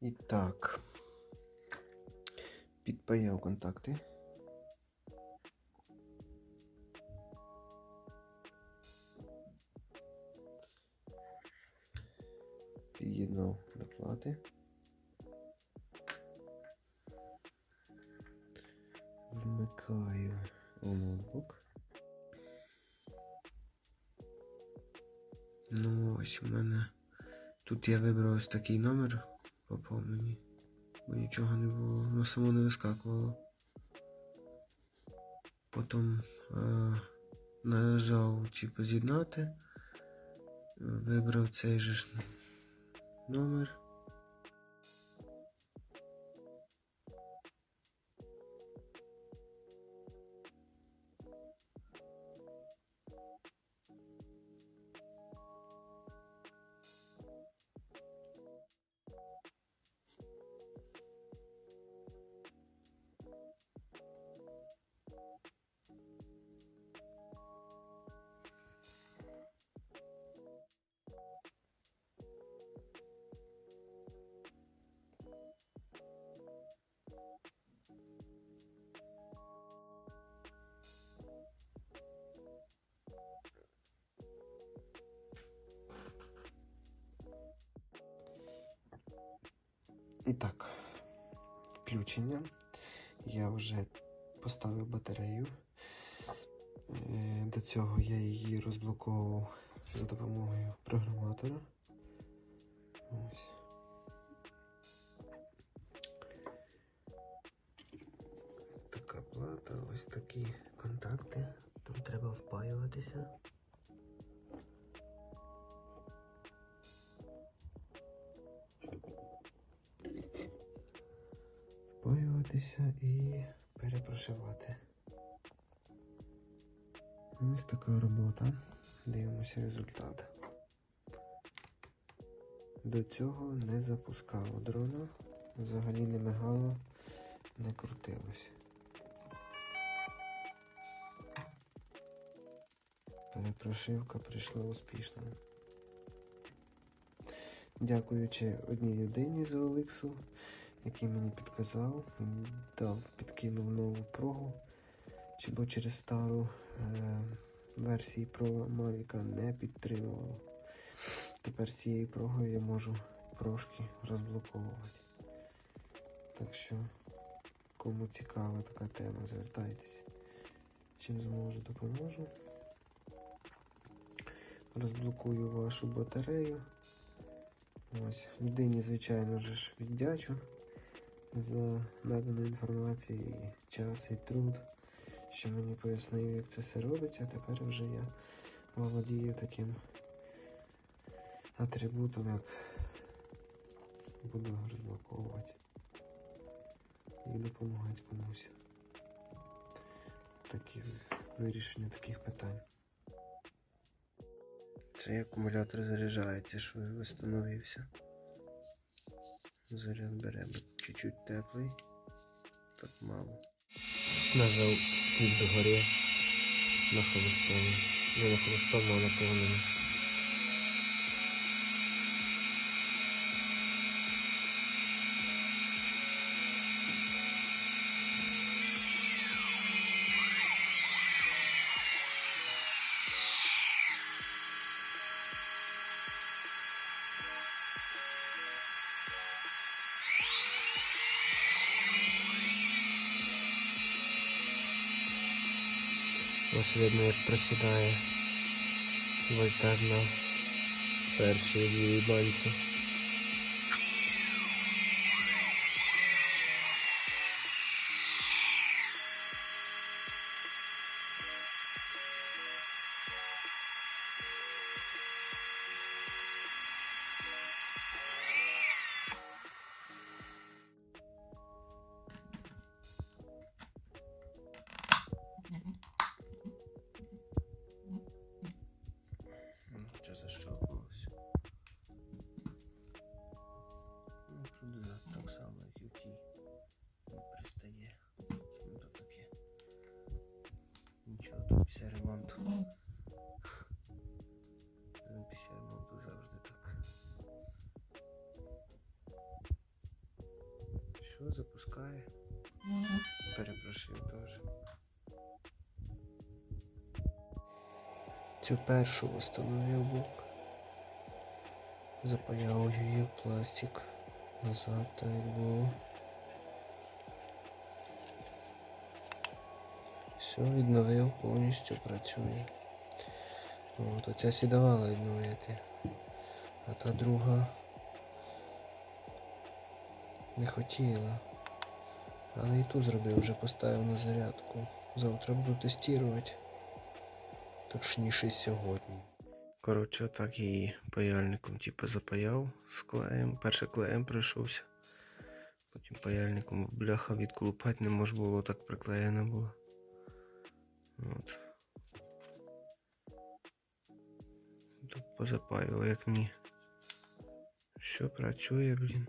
І так. Підпаяв контакти. Під'єднав до плати. Вмикаю у ноутбук. Ну, ось у мене. Тут я вибрав ось такий номер поповнені, бо нічого не було, воно само не вискакувало. Потім е, нажав типу з'єднати, вибрав цей же номер. І так, включення. Я вже поставив батарею. Е, До цього я її розблоковував за допомогою програматора. Ось. Ось така плата, ось такі контакти. Там треба впаюватися. Впаюватися і перепрошивати. Ось така робота. Дивимося результат. До цього не запускало дрона, взагалі не мигало, не крутилось. Перепрошивка прийшла успішно. Дякуючи одній людині з Олексу, який мені підказав, він дав, підкинув нову прогу, чи бо через стару е, версії Pro Mavic не підтримувало. Тепер цією прогою я можу прошки розблоковувати. Так що, кому цікава така тема, звертайтеся. Чим зможу, допоможу. Розблокую вашу батарею. Ось, людині, звичайно ж, віддячу за надану інформацію і час і труд, що мені пояснив, як це все робиться. Тепер вже я володію таким атрибутом, як буду розблоковувати і допомагати комусь. Такі вирішення таких питань. Цей акумулятор заряджається, що встановився. Заряд беремо чуть-чуть теплий, так мало. Нажав стіль догори на холостому. Не на холостому, а на повному. Ось видно, як просідає вольтаж на першій лівій банці. Після ремонту. Ну, Після ремонту завжди так. Все, запускає. Перепрошую теж. Цю першу встановив блок. Запаяв її в пластик назад, так як було. Все, відновив, повністю працює. От, оця сі давала відновити. А та друга не хотіла. Але і ту зробив, вже поставив на зарядку. Завтра буду тестувати. Точніше сьогодні. Коротше, отак її паяльником типу, запаяв з клеєм. Перше клеєм пройшовся. Потім паяльником бляха відколупати не можна було, так приклеєно було. От. Тут позапаював, як мені. Що працює, блін.